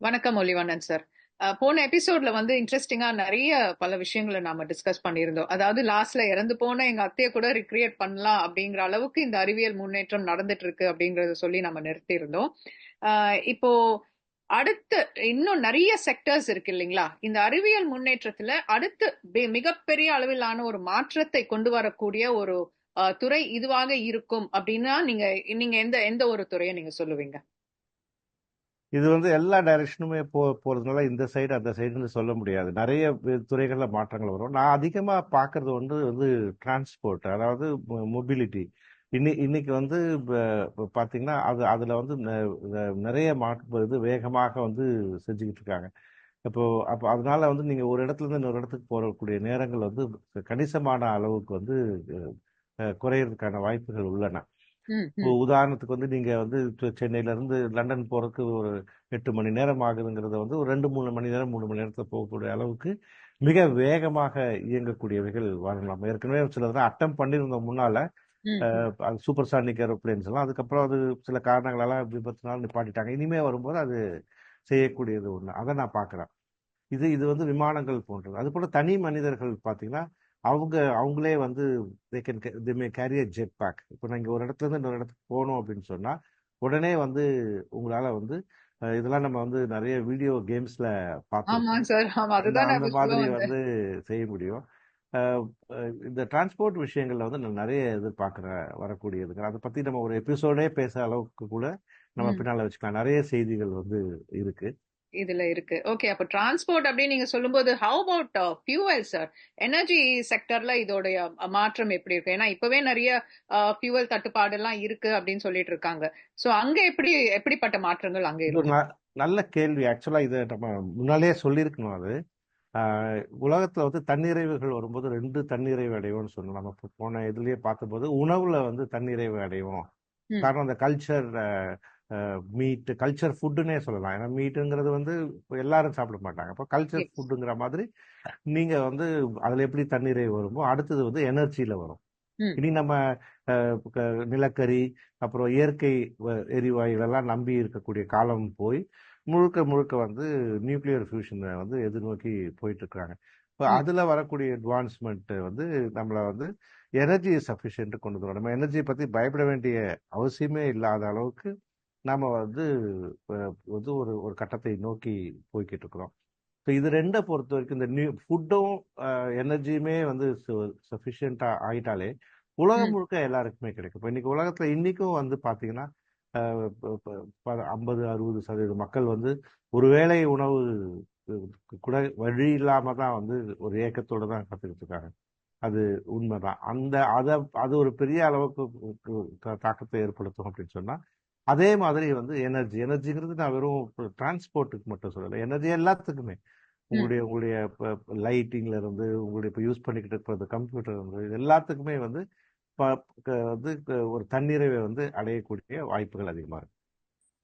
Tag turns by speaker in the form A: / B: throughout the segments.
A: வணக்கம் மொழிவண்ணன் சார். போன எபிசோட்ல வந்து இன்ட்ரெஸ்டிங்கா நிறைய பல விஷயங்களை நாம டிஸ்கஸ் பண்ணியிருந்தோம். அதாவது லாஸ்ட்ல இறந்து போன எங்க அத்தையை கூட ரிக்ரியேட் பண்ணலாம் அப்படிங்கிற அளவுக்கு இந்த அறிவியல் முன்னேற்றம் நடந்துட்டு இருக்கு அப்படிங்கறத சொல்லி நம்ம நிறுத்தியிருந்தோம். இப்போ அடுத்து இன்னும் நிறைய செக்டர்ஸ் இருக்கு இல்லைங்களா? இந்த அறிவியல் முன்னேற்றத்துல அடுத்து மிகப்பெரிய அளவிலான ஒரு மாற்றத்தை கொண்டு வரக்கூடிய ஒரு துறை இதுவாக இருக்கும் அப்படின்னா நீங்க நீங்க எந்த எந்த ஒரு துறையை நீங்க சொல்லுவீங்க?
B: இது வந்து எல்லா டைரக்ஷனுமே போ போகிறதுனால இந்த சைடு அந்த சைடுன்னு சொல்ல முடியாது. நிறைய துறைகளில் மாற்றங்கள் வரும். நான் அதிகமாக பார்க்குறது வந்து வந்து டிரான்ஸ்போர்ட் அதாவது மொபிலிட்டி இன்னி இன்னைக்கு வந்து பார்த்தீங்கன்னா அது அதில் வந்து நிறைய மாற்று இது வேகமாக வந்து செஞ்சுக்கிட்டு இருக்காங்க. இப்போ அப்போ அதனால வந்து நீங்கள் ஒரு இடத்துலேருந்து இன்னொரு இடத்துக்கு போகக்கூடிய நேரங்கள் வந்து கணிசமான அளவுக்கு வந்து குறையிறதுக்கான வாய்ப்புகள் உள்ளன. உதாரணத்துக்கு வந்து நீங்க வந்து சென்னையில இருந்து லண்டன் போறதுக்கு ஒரு எட்டு மணி நேரம் ஆகுதுங்கிறத வந்து ஒரு ரெண்டு மூணு மணி நேரம் மூணு மணி நேரத்துல போகக்கூடிய அளவுக்கு மிக வேகமாக இயங்கக்கூடியவைகள் வரலாம். ஏற்கனவே சிலதான் அட்டம் பண்ணியிருந்தோம் முன்னால. சூப்பர் சானிக் ஏரோப்ளைன்ஸ் எல்லாம். அதுக்கப்புறம் அது சில காரணங்களால விபத்துனால நிப்பாட்டிட்டாங்க. இனிமே வரும்போது அது செய்யக்கூடியது ஒண்ணு. அதை நான் பாக்குறேன். இது இது வந்து விமானங்கள் போன்றது. அது போல தனி மனிதர்கள் பாத்தீங்கன்னா அவங்க அவங்களே வந்து they can they may carry jet pack இப்போ நீங்கள் ஒரு இடத்துல இருந்து இன்னொரு இடத்துக்கு போகணும் அப்படின்னு சொன்னால் உடனே வந்து உங்களால் வந்து இதெல்லாம் நம்ம வந்து நிறைய வீடியோ கேம்ஸ்ல பார்த்தோம் அந்த மாதிரி வந்து செய்ய முடியும். இந்த டிரான்ஸ்போர்ட் விஷயங்கள்ல வந்து நான் நிறைய எதிர்பார்க்குற வரக்கூடியது. அதை பத்தி நம்ம ஒரு எபிசோடே பேச அளவுக்கு கூட நம்ம பின்னால வச்சுக்கலாம். நிறைய செய்திகள் வந்து இருக்கு.
A: இதுல இருக்கு. ஓகே அப்ப டிரான்ஸ்போர்ட் அப்படின்னு நீங்க சொல்லும்போது how about fuel sir energy செக்டர்ல இதோடைய மாற்றம் எப்படி இருக்கு? ஏன்னா இப்பவே நிறைய ஃபியூவல் தட்டுப்பாடு எல்லாம் இருக்கு அப்படின்னு சொல்லிட்டு இருக்காங்க. சோ அங்க எப்படி எப்படிப்பட்ட மாற்றங்கள் அங்க இருக்கு?
B: நல்ல கேள்வி. ஆக்சுவலா இதை நம்ம முன்னாலே சொல்லியிருக்கணும் அது. உலகத்துல வந்து தன்னிறைவுகள் வரும்போது ரெண்டு தன்னிறைவு அடைவோம்னு சொன்னோம் நம்ம போன இதுலயே பார்த்தபோது உணவுல வந்து தன்னிறைவு அடைவோம். காரணம் அந்த கல்ச்சர் மீட் கல்ச்சர் ஃபுட்டுன்னே சொல்லலாம். ஏன்னா மீட்டுங்கிறது வந்து எல்லாரும் சாப்பிட மாட்டாங்க. அப்போ கல்ச்சர் ஃபுட்டுங்கிற மாதிரி நீங்க வந்து அதுல எப்படி தண்ணீரை வருமோ அடுத்தது வந்து எனர்ஜியில வரும். இனி நம்ம நிலக்கரி அப்புறம் இயற்கை எரிவாயுகளெல்லாம் நம்பி இருக்கக்கூடிய காலம் போய் முழுக்க முழுக்க வந்து நியூக்ளியர் ஃபியூஷனை வந்து எதிர்நோக்கி போயிட்டு இருக்காங்க இப்போ அதுல வரக்கூடிய அட்வான்ஸ்மெண்ட் வந்து நம்மளை வந்து எனர்ஜி சஃபிஷியன்ட் கொண்டு வரும் நம்ம எனர்ஜியை பத்தி பயப்பட வேண்டிய அவசியமே இல்லாத அளவுக்கு நாம வந்து வந்து ஒரு ஒரு கட்டத்தை நோக்கி போய்கிட்டு இருக்கிறோம் ஸோ இது ரெண்டை பொறுத்த வரைக்கும் இந்த நியூ ஃபுட்டும் எனர்ஜியுமே வந்து சஃபிஷியண்டா ஆயிட்டாலே உலகம் முழுக்க எல்லாருக்குமே கிடைக்கும். இப்போ இன்னைக்கு உலகத்துல இன்னைக்கும் வந்து பாத்தீங்கன்னா ஐம்பது அறுபது சதவீதம் மக்கள் வந்து ஒருவேளை உணவு கூட வழி இல்லாம தான் வந்து ஒரு ஏக்கத்தோட தான் கத்துக்கிட்டு இருக்காங்க அது உண்மைதான். அந்த அதை அது ஒரு பெரிய அளவுக்கு தாக்கத்தை ஏற்படுத்தும் அப்படின்னு சொன்னா அதே மாதிரி வந்து எனர்ஜி. எனர்ஜிங்கிறது நான் வெறும் டிரான்ஸ்போர்ட்டுக்கு மட்டும் சொல்லலை. எனர்ஜி எல்லாத்துக்குமே. உங்களுடைய உங்களுடைய லைட்டிங்ல இருந்து உங்களுடைய இப்போ யூஸ் பண்ணிக்கிட்டு இருக்கிறது கம்ப்யூட்டர் இருந்து எல்லாத்துக்குமே வந்து வந்து ஒரு தன்னிறைவை வந்து அடையக்கூடிய வாய்ப்புகள் அதிகமா இருக்கு.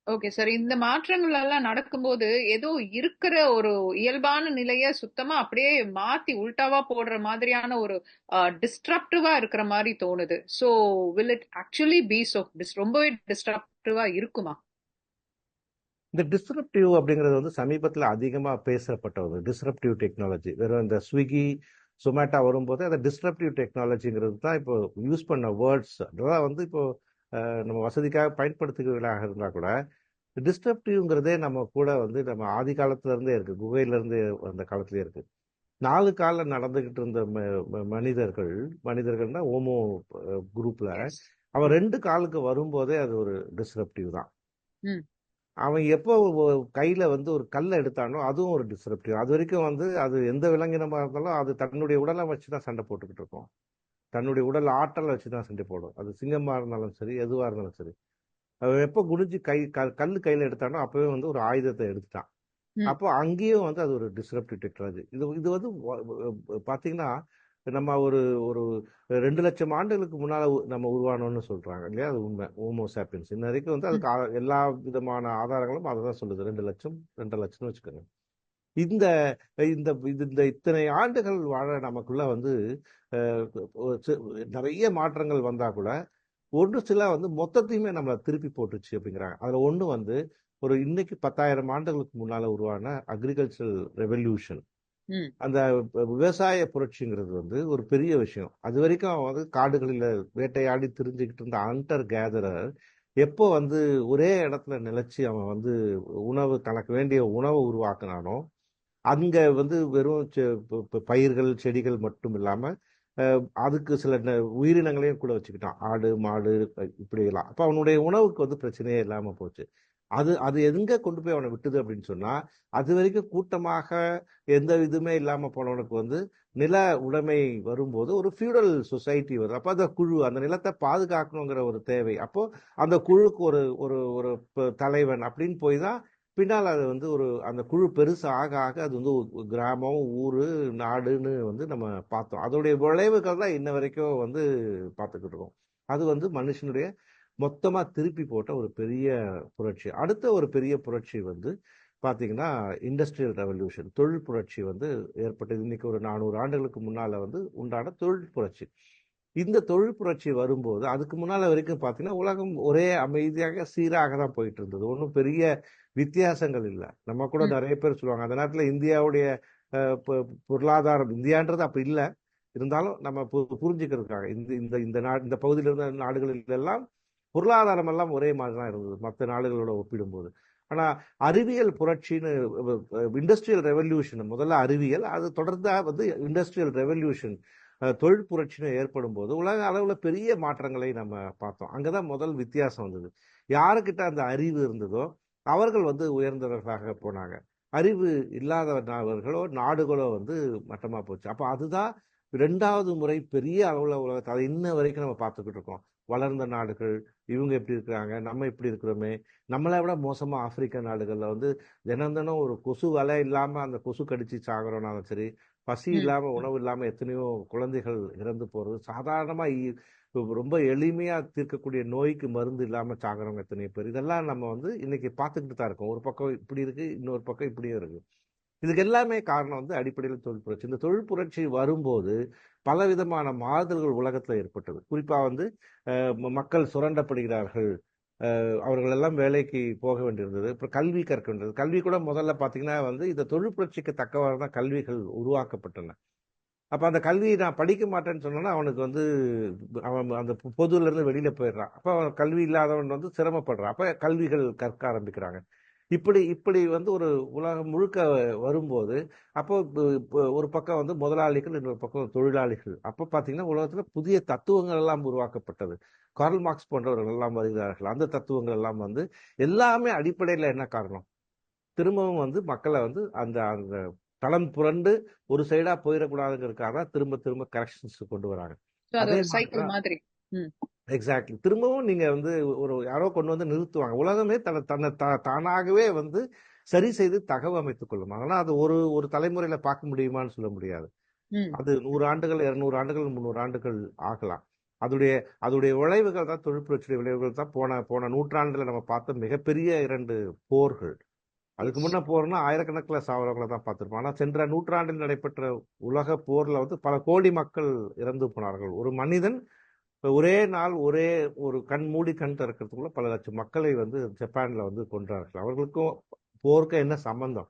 A: ஓகே சார் இந்த மாற்றங்கள் எல்லாம் நடக்கும்போது ஏதோ இருக்கிற ஒரு இயல்பான நிலைய சுத்தமா அப்படியே மாத்தி உல்டாவா போடுற மாதிரியான ஒரு டிஸ்ட்ரப்டிவா இருக்கிற மாதிரி தோணுது. So will it actually be so ரொம்பவே டிஸ்ட்ரப்டிவா இருக்குமா?
B: இந்த டிஸ்ரப்டிவ் அப்படிங்கிறது வந்து சமீபத்தில் அதிகமாக பேசப்பட்ட ஒரு டிஸ்ரப்டிவ் டெக்னாலஜி வெறும் இந்த ஸ்விக்கி சொமேட்டோ வரும்போது அந்த டிஸ்ரப்டிவ் டெக்னாலஜிங்கிறது தான் இப்போ யூஸ் பண்ண வேர்ட்ஸ் அதெல்லாம் வந்து இப்போ நம்ம வசதிக்காக பயன்படுத்துகிறவர்களாக இருந்தால் கூட டிஸ்டர்ப்டிவ்ங்கிறதே நம்ம கூட வந்து நம்ம ஆதி காலத்துல இருந்தே இருக்கு. குகையில இருந்தே அந்த காலத்திலே இருக்கு. நாலு காலம் நடந்துகிட்டு இருந்த மனிதர்கள் மனிதர்கள்னா ஓமோ குரூப்ல அவன் ரெண்டு காலுக்கு வரும்போதே அது ஒரு டிஸ்ரப்டிவ் தான். அவன் எப்போ கையில வந்து ஒரு கல்லை எடுத்தானோ அதுவும் ஒரு டிஸ்ரப்டிவ் அது வரைக்கும் வந்து அது எந்த விலங்கினமா இருந்தாலும் அது தன்னுடைய உடலை வச்சுதான் சண்டை போட்டுக்கிட்டு இருக்கும். தன்னுடைய உடல் ஆற்றலை வச்சுதான் சண்டை போடும். அது சிங்கமா இருந்தாலும் சரி எதுவா இருந்தாலும் சரி. அவன் எப்போ குடிஞ்சு கை கல் கையில எடுத்தானோ அப்பவே வந்து ஒரு ஆயுதத்தை எடுத்துட்டான். அப்போ அங்கேயும் வந்து அது ஒரு டிஸ்ரப்டிவ் டெக்னாலஜி இது இது வந்து பாத்தீங்கன்னா நம்ம ஒரு ஒரு ரெண்டு லட்சம் ஆண்டுகளுக்கு முன்னால நம்ம உருவானோம்னு சொல்றாங்க இல்லையா? அது உண்மை. ஓமோ சாப்பியன்ஸ் இன்ன வரைக்கும் வந்து அதுக்கு எல்லா விதமான ஆதாரங்களும் அதை தான் சொல்லுது. ரெண்டு லட்சம் ரெண்டு லட்சம்னு வச்சுக்கோங்க. இந்த இந்த இந்த இத்தனை ஆண்டுகள் வாழ நமக்குள்ள வந்து நிறைய மாற்றங்கள் வந்தா கூட ஒன்று சில வந்து மொத்தத்தையுமே நம்மளை திருப்பி போட்டுச்சு அப்படிங்கிறாங்க. அதுல ஒன்று வந்து ஒரு இன்னைக்கு பத்தாயிரம் ஆண்டுகளுக்கு முன்னால உருவான அக்ரிகல்ச்சரல் ரெவல்யூஷன் அந்த விவசாய புரட்சிங்கிறது வந்து ஒரு பெரிய விஷயம். அது வரைக்கும் அவன் வந்து காடுகளில் வேட்டையாடி திரிஞ்சுக்கிட்டு இருந்த அண்டர் கேதரர் எப்போ வந்து ஒரே இடத்துல நிலைச்சு அவன் வந்து உணவு தனக்கு வேண்டிய உணவை உருவாக்குனானோ அங்க வந்து வெறும் பயிர்கள் செடிகள் மட்டும் இல்லாம அதுக்கு சில ந- உயிரினங்களையும் கூட வச்சுக்கிட்டான். ஆடு மாடு இப்படியெல்லாம். இப்படி எல்லாம் அப்ப அவனுடைய உணவுக்கு வந்து பிரச்சனையே இல்லாம போச்சு. அது அது எங்க கொண்டு போய் அவனை விட்டுது அப்படின்னு சொன்னா அது வரைக்கும் கூட்டமாக எந்த இதுவுமே இல்லாம போனவனுக்கு வந்து நில உடைமை வரும்போது ஒரு ஃபியூடல் சொசைட்டி வருது. அப்போ அந்த குழு அந்த நிலத்தை பாதுகாக்கணுங்கிற ஒரு தேவை. அப்போ அந்த குழுக்கு ஒரு ஒரு ஒரு தலைவன் அப்படின்னு போய் தான் பின்னால் அது வந்து ஒரு அந்த குழு பெருசு ஆக ஆக அது வந்து கிராமம் ஊர் நாடுன்னு வந்து நம்ம பார்த்தோம். அதோடைய விளைவுகள் தான் இன்ன வரைக்கும் வந்து பார்த்துக்கிட்டு இருக்கோம். அது வந்து மனுஷனுடைய மொத்தமாக திருப்பி போட்ட ஒரு பெரிய புரட்சி. அடுத்த ஒரு பெரிய புரட்சி வந்து பார்த்தீங்கன்னா இண்டஸ்ட்ரியல் ரெவல்யூஷன் தொழில் புரட்சி வந்து ஏற்பட்டது. இன்னைக்கு ஒரு நானூறு ஆண்டுகளுக்கு முன்னால் வந்து உண்டான தொழில் புரட்சி. இந்த தொழில் புரட்சி வரும்போது அதுக்கு முன்னால் வரைக்கும் பார்த்தீங்கன்னா உலகம் ஒரே அமைதியாக சீராக தான் போயிட்டு இருந்தது. ஒன்றும் பெரிய வித்தியாசங்கள் இல்லை. நம்ம கூட நிறைய பேர் சொல்லுவாங்க அந்த நேரத்துல இந்தியாவுடைய பொருளாதாரம் இந்தியான்றது அப்படி இல்லை. இருந்தாலும் நம்ம பு- புரிஞ்சுக்கிறதுக்காக இந்த இந்த இந்த நா இந்த பகுதியில் இருந்த நாடுகளில் எல்லாம் பொருளாதாரம் எல்லாம் ஒரே மாதிரி தான் இருந்தது மற்ற நாடுகளோட ஒப்பிடும்போது. ஆனா அறிவியல் புரட்சின்னு இண்டஸ்ட்ரியல் ரெவல்யூஷன் முதல்ல அறிவியல் அது தொடர்ந்தா வந்து இண்டஸ்ட்ரியல் ரெவல்யூஷன் தொழில் புரட்சின்னு ஏற்படும் போது உலக அளவுல பெரிய மாற்றங்களை நம்ம பார்த்தோம். அங்கதான் முதல் வித்தியாசம் வந்தது. யாருக்கிட்ட அந்த அறிவு இருந்ததோ அவர்கள் வந்து உயர்ந்தவர்களாக போனாங்க. அறிவு இல்லாதவர்களோ நாடுகளோ வந்து மட்டமா போச்சு. அப்ப அதுதான் ரெண்டாவது முறை பெரிய அளவுல உலகத்தை அதை இன்ன வரைக்கும் நம்ம பார்த்துக்கிட்டு இருக்கோம். வளர்ந்த நாடுகள் இவங்க எப்படி இருக்கிறாங்க நம்ம இப்படி இருக்கிறோமே. நம்மளை விட மோசமா ஆப்பிரிக்க நாடுகள்ல வந்து தினம் தினம் ஒரு கொசு வலை இல்லாம அந்த கொசு கடிச்சு சாகுறோம்னாலும் சரி பசி
A: ம்.
B: இல்லாம
A: ம்
B: உணவு இல்லாம எத்தனையோ குழந்தைகள் இறந்து போறது. சாதாரணமா ரொம்ப எளிமையா தீர்க்கக்கூடிய நோய்க்கு மருந்து இல்லாம சாகுறவங்க எத்தனை பேர். இதெல்லாம் நம்ம வந்து இன்னைக்கு பார்த்துக்கிட்டு தான் இருக்கோம். ஒரு பக்கம் இப்படி இருக்கு இன்னொரு பக்கம் இப்படியும் இருக்கு. இதுக்கு எல்லாமே காரணம் வந்து அடிப்படையில் தொழில் புரட்சி. இந்த தொழில் புரட்சி வரும்போது பலவிதமான மாறுதல்கள் உலகத்துல ஏற்பட்டது. குறிப்பா வந்து மக்கள் சுரண்டப்படுகிறார்கள். அவர்கள் எல்லாம் வேலைக்கு போக வேண்டியிருந்தது. அப்புறம் கல்வி கற்க வேண்டியது கல்வி கூட முதல்ல பாத்தீங்கன்னா வந்து இந்த தொழில் புரட்சிக்கு தக்கவாறு தான் கல்விகள் உருவாக்கப்பட்டன. அப்போ அந்த கல்வியை நான் படிக்க மாட்டேன்னு சொன்னோன்னா அவனுக்கு வந்து அவன் அந்த பொதுவிலேருந்து வெளியில் போயிடுறான். அப்போ அவன் கல்வி இல்லாதவன் வந்து சிரமப்படுறான். அப்போ கல்விகள் கற்க ஆரம்பிக்கிறாங்க. இப்படி இப்படி வந்து ஒரு உலகம் முழுக்க வரும்போது அப்போ ஒரு பக்கம் வந்து முதலாளிகள் இன்னொரு பக்கம் தொழிலாளிகள். அப்போ பார்த்தீங்கன்னா உலகத்தில் புதிய தத்துவங்கள் எல்லாம் உருவாக்கப்பட்டது. கார்ல் மார்க்ஸ் போன்றவர்கள் எல்லாம் வருகிறார்கள். அந்த தத்துவங்கள் எல்லாம் வந்து எல்லாமே அடிப்படையில் என்ன காரணம்? திரும்பவும் வந்து மக்களை வந்து அந்த அந்த தளம் புரண்டு ஒரு சைடா போயிடக்கூடாதுங்கிறதுக்காக தான் திரும்ப திரும்ப கரெக்ஷன்ஸ் கொண்டு வராங்க. எக்ஸாக்ட்லி திரும்பவும் நீங்க வந்து ஒரு யாரோ கொண்டு வந்து நிறுத்துவாங்க. உலகமே தன்னை தன்னை தானாகவே வந்து சரி செய்து தகவமைத்துக் கொள்ளும். ஆனா அது ஒரு ஒரு தலைமுறையில பார்க்க முடியுமான்னு சொல்ல முடியாது. அது நூறு ஆண்டுகள் இருநூறு ஆண்டுகள் முந்நூறு ஆண்டுகள் ஆகலாம். அதுடைய அதுடைய விளைவுகள் தான் தொழில் புரட்சியுடைய விளைவுகள் தான் போன போன நூற்றாண்டுல நம்ம பார்த்த மிகப்பெரிய இரண்டு போர்கள். அதுக்கு முன்ன போர்னா ஆயிரக்கணக்கில் சாவரவங்களை தான் பார்த்திருப்போம். ஆனா சென்ற நூற்றாண்டில் நடைபெற்ற உலக போர்ல வந்து பல கோடி மக்கள் இறந்து போனார்கள். ஒரு மனிதன் ஒரே நாள் ஒரே ஒரு கண் மூடி கண் திறக்கிறதுக்குள்ள பல லட்சம் மக்களை வந்து ஜப்பான்ல வந்து கொன்றார்கள். அவர்களுக்கும் போருக்கும் என்ன சம்பந்தம்?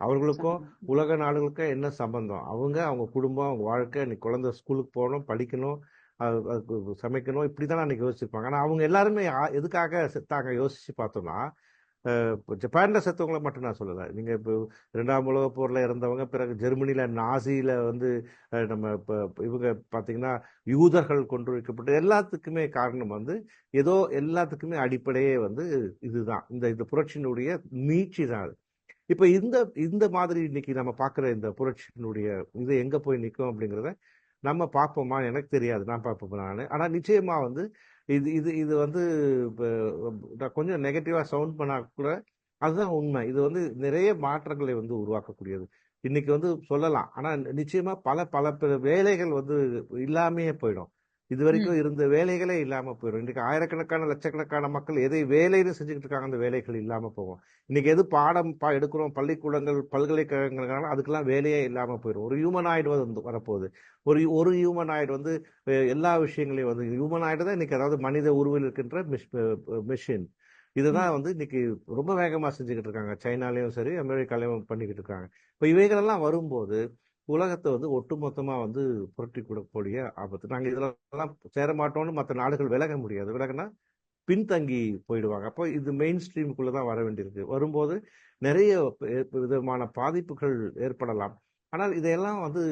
B: அவர்களுக்கும். உலக நாடுகளுக்கும் என்ன சம்பந்தம்? அவங்க அவங்க குடும்பம் அவங்க வாழ்க்கை இன்னைக்கு குழந்தை ஸ்கூலுக்கு போகணும் படிக்கணும் சமைக்கணும் இப்படிதான் அன்னைக்கு யோசிச்சிருப்பாங்க. ஆனா அவங்க எல்லாருமே எதுக்காக செத்தாங்க? யோசிச்சு பார்த்தோம்னா இப்ப ஜப்பான்ல செத்தவங்களை மட்டும் நான் சொல்லலை. நீங்கள் இப்போ ரெண்டாம் உலக போரில் இறந்தவங்க பிறகு ஜெர்மனியில் நாசியில் வந்து நம்ம இப்போ இவங்க பார்த்தீங்கன்னா யூதர்கள் கொண்டு வைக்கப்பட்ட எல்லாத்துக்குமே காரணம் வந்து ஏதோ எல்லாத்துக்குமே அடிப்படையே வந்து இதுதான். இந்த இந்த புரட்சியினுடைய நீச்சி தான் அது. இப்போ இந்த இந்த மாதிரி இன்னைக்கு நம்ம பார்க்குற இந்த புரட்சியினுடைய இது எங்கே போய் நிற்கும் அப்படிங்கிறத நம்ம பார்ப்போமா? எனக்கு தெரியாது. நான் பார்ப்போம் நான். ஆனால் நிச்சயமாக வந்து இது இது இது வந்து இப்போ கொஞ்சம் நெகட்டிவாக சவுண்ட் பண்ணா கூட அதுதான் உண்மை. இது வந்து நிறைய மாற்றங்களை வந்து உருவாக்கக்கூடியது. இன்னைக்கு வந்து சொல்லலாம். ஆனால் நிச்சயமாக பல பல பல வேலைகள் வந்து இல்லாமையே போயிடும். இது வரைக்கும் இருந்த வேலைகளே இல்லாம போயிடும் இன்னைக்கு ஆயிரக்கணக்கான லட்சக்கணக்கான மக்கள் எதை வேலைன்னு செஞ்சுக்கிட்டு இருக்காங்க அந்த வேலைகள் இல்லாம போகும். இன்னைக்கு எது பாடம் பா எடுக்கிறோம் பள்ளிக்கூடங்கள் பல்கலைக்கழகங்கள் அதுக்கெல்லாம் வேலையே இல்லாம போயிடும் ஒரு ஹியூமனாய்டு வந்து வரப்போகுது. ஒரு ஒரு ஹியூமனாய்டு வந்து எல்லா விஷயங்களையும் வந்து ஹியூமனாய்டு தான் இன்னைக்கு அதாவது மனித உருவில் இருக்கின்ற மிஷின் இதுதான் வந்து இன்னைக்கு ரொம்ப வேகமா செஞ்சுக்கிட்டு இருக்காங்க. சைனாலயும் சரி அமெரிக்காலயும் பண்ணிக்கிட்டு இருக்காங்க. இப்போ இவைகளெல்லாம் வரும்போது உலகத்தை வந்து ஒட்டுமொத்தமாக வந்து புரட்டி கொடுக்கக்கூடிய ஆபத்து. நாங்கள் இதெல்லாம் சேர மாட்டோம்னு மற்ற நாடுகள் விலக முடியாது. விலகினா பின்தங்கி போயிடுவாங்க. அப்போ இது மெயின் ஸ்ட்ரீமுக்குள்ளே தான் வர வேண்டியிருக்கு. வரும்போது நிறைய விதமான பாதிப்புகள் ஏற்படலாம். ஆனால் இதையெல்லாம் வந்து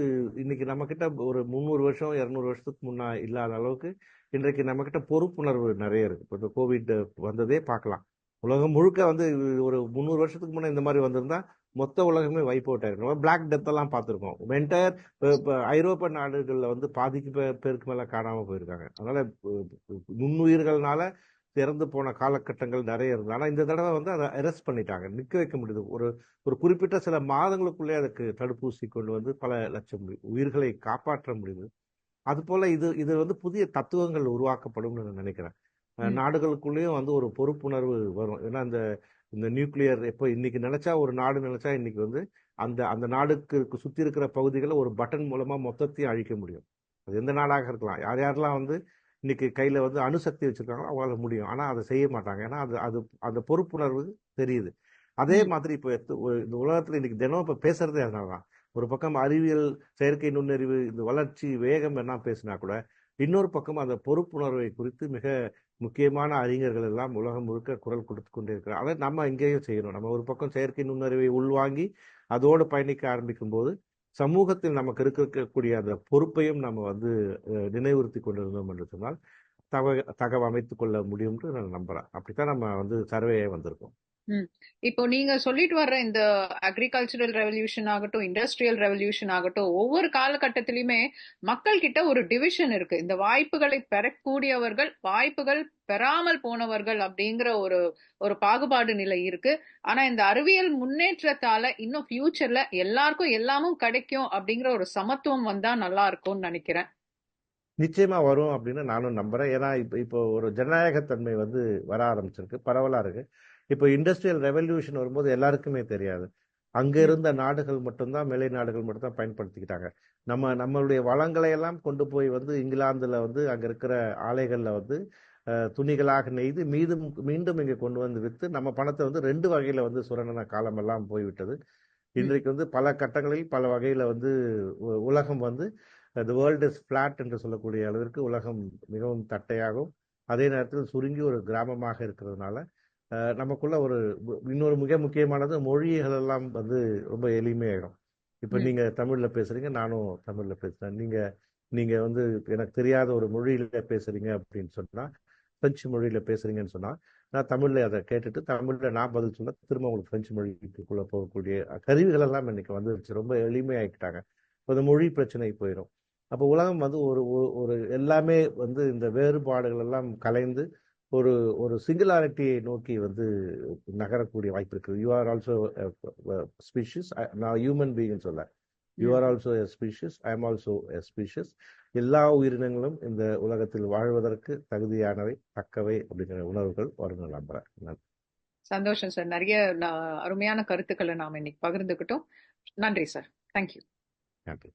B: இன்னைக்கு நம்மக்கிட்ட ஒரு முந்நூறு வருஷம் இரநூறு வருஷத்துக்கு முன்னா இல்லாத அளவுக்கு இன்றைக்கு நம்மக்கிட்ட பொறுப்புணர்வு நிறைய இருக்குது இப்போ இந்த கோவிட் வந்ததே பார்க்கலாம். உலகம் முழுக்க வந்து ஒரு முந்நூறு வருஷத்துக்கு முன்னே இந்த மாதிரி வந்திருந்தா மொத்த உலகமே வைப் அவுட் ஆயிருக்கும் பிளாக் டெத் எல்லாம் பார்த்துருக்கோம். வென்டர் ஐரோப்பிய நாடுகளில் வந்து பாதிக்கு பேருக்கு மேல காணாம போயிருக்காங்க. அதனால நுண்ணுயிர்கள்னால இறந்து போன காலகட்டங்கள் நிறைய இருந்தது. ஆனால் இந்த தடவை வந்து அதை அரெஸ்ட் பண்ணிட்டாங்க. நிற்க வைக்க முடியுது. ஒரு ஒரு குறிப்பிட்ட சில மாதங்களுக்குள்ளே அதுக்கு தடுப்பூசி கொண்டு வந்து பல லட்சம் உயிர்களை காப்பாற்ற முடியுது. அது போல இது இது வந்து புதிய தத்துவங்கள் உருவாக்கப்படும்னு நான் நினைக்கிறேன். நாடுகளுக்குள்ளேயும் வந்து ஒரு பொறுப்புணர்வு வரும். ஏன்னா இந்த இந்த நியூக்ளியர் எப்போ இன்னைக்கு நினைச்சா ஒரு நாடு நினைச்சா இன்னைக்கு வந்து அந்த அந்த நாடுக்கு சுத்தி இருக்கிற பகுதிகளை ஒரு பட்டன் மூலமா மொத்தத்தையும் அழிக்க முடியும். அது எந்த நாடாக இருக்கலாம். யார் யாரெல்லாம் வந்து இன்னைக்கு கையில வந்து அணுசக்தி வச்சிருக்காங்களோ அவங்களால முடியும். ஆனா அதை செய்ய மாட்டாங்க. ஏன்னா அது அது அந்த பொறுப்புணர்வு தெரியுது. அதே மாதிரி இப்போ இந்த உலகத்துல இன்னைக்கு தினம் இப்ப பேசுறதே அதனாலதான். ஒரு பக்கம் அறிவியல் செயற்கை நுண்ணறிவு இந்த வளர்ச்சி வேகம் என்ன பேசினா கூட இன்னொரு பக்கம் அந்த பொறுப்புணர்வை குறித்து மிக முக்கியமான அறிஞர்கள் எல்லாம் உலகம் முழுக்க குரல் கொடுத்து கொண்டிருக்கிறார். அதை நம்ம இங்கேயும் செய்யணும். நம்ம ஒரு பக்கம் செயற்கை நுண்ணறிவை உள்வாங்கி அதோடு பயணிக்க ஆரம்பிக்கும் போது சமூகத்தில் நமக்கு இருக்கக்கூடிய அந்த பொறுப்பையும் நம்ம வந்து நினைவுறுத்தி கொண்டிருந்தோம் என்று சொன்னால் தக தகவ அமைத்துக் கொள்ள முடியும் நான் நம்புறேன். அப்படித்தான் நம்ம வந்து சர்வேயே வந்திருக்கோம்.
A: இப்போ நீங்க சொல்லிட்டு வர்ற இந்த அக்ரிகல்ச்சரல் ரெவல்யூஷன் ஆகட்டும் இண்டஸ்ட்ரியல் ரெவல்யூஷன் ஆகட்டும் ஒவ்வொரு காலகட்டத்திலயுமே மக்கள் கிட்ட ஒரு டிவிஷன் இருக்கு. இந்த வாய்ப்புகளை பெறக்கூடியவர்கள் வாய்ப்புகள் பெறாமல் போனவர்கள் அப்படிங்கிற ஒரு ஒரு பாகுபாடு நிலை இருக்கு. ஆனா இந்த அறிவியல் முன்னேற்றத்தால இன்னும் ஃபியூச்சர்ல எல்லாருக்கும் எல்லாமும் கிடைக்கும் அப்படிங்கிற ஒரு சமத்துவம் வந்தா நல்லா இருக்கும்னு நினைக்கிறேன்.
B: நிச்சயமா வரும் அப்படின்னு நானும் நம்புறேன். ஏன்னா இப்போ இப்போ ஒரு ஜனநாயகத்தன்மை வந்து வர ஆரம்பிச்சிருக்கு. பரவலா இருக்கு. இப்போ இண்டஸ்ட்ரியல் ரெவல்யூஷன் வரும்போது எல்லாருக்குமே தெரியாது. அங்க இருந்த நாடுகள் மட்டும்தான் மேலை நாடுகள் மட்டும்தான் பயன்படுத்திக்கிட்டாங்க. நம்ம நம்மளுடைய வளங்களை எல்லாம் கொண்டு போய் வந்து இங்கிலாந்துல வந்து அங்க இருக்கிற ஆலைகள்ல வந்து துணிகளாக நெய்து மீதும் மீண்டும் இங்க கொண்டு வந்து வித்து நம்ம பணத்தை வந்து ரெண்டு வகையில வந்து சுரண்டின காலம் எல்லாம் போய்விட்டது இன்றைக்கு வந்து பல கட்டங்களில் பல வகையில வந்து உலகம் வந்து த வேர்ல்டு இஸ் பிளாட் என்று சொல்லக்கூடிய அளவிற்கு உலகம் மிகவும் தட்டையாகவும் அதே நேரத்தில் சுருங்கி ஒரு கிராமமாக இருக்கிறதுனால நமக்குள்ள ஒரு இன்னொரு மிக முக்கியமானது மொழிகள் எல்லாம் வந்து ரொம்ப எளிமையாயிடும். இப்ப நீங்க தமிழ்ல பேசுறீங்க நானும் தமிழ்ல பேசுறேன். நீங்க நீங்க வந்து எனக்கு தெரியாத ஒரு மொழியில பேசுறீங்க அப்படின்னு சொன்னா பிரெஞ்சு மொழியில பேசுறீங்கன்னு சொன்னா நான் தமிழ்ல அதை கேட்டுட்டு தமிழ்ல நான் பதில் சொன்னா திரும்ப உங்களுக்கு பிரெஞ்சு மொழிக்குள்ள போகக்கூடிய கருவிகள் எல்லாம் இன்னைக்கு வந்துருச்சு. ரொம்ப எளிமையாக்கிட்டாங்க. இப்போ மொழி பிரச்சனை போயிடும் அப்போ உலகம் வந்து ஒரு ஒரு எல்லாமே வந்து இந்த வேறுபாடுகள் எல்லாம் கலைந்து ஒரு ஒரு சிங்குலாரிட்டியை நோக்கி வந்து நகரக்கூடிய வாய்ப்பு இருக்கு யூ ஆர் ஆல்சோ ஸ்பீஷிஸ் நான் ஹியூமன் பீயிங் சொல்ல you are also a species I am also a species எல்லா உயிரினங்களும் இந்த உலகத்தில் வாழ்வதற்கு தகுதியானவை தக்கவை அப்படிங்கிற உணர்வுகள் வரும் நம்புறேன்.
A: சந்தோஷம் சார் நிறைய அருமையான கருத்துக்களை நாம இன்னைக்கு பகிர்ந்துக்கிட்டோம். நன்றி சார் தேங்க்யூ
B: நன்றி.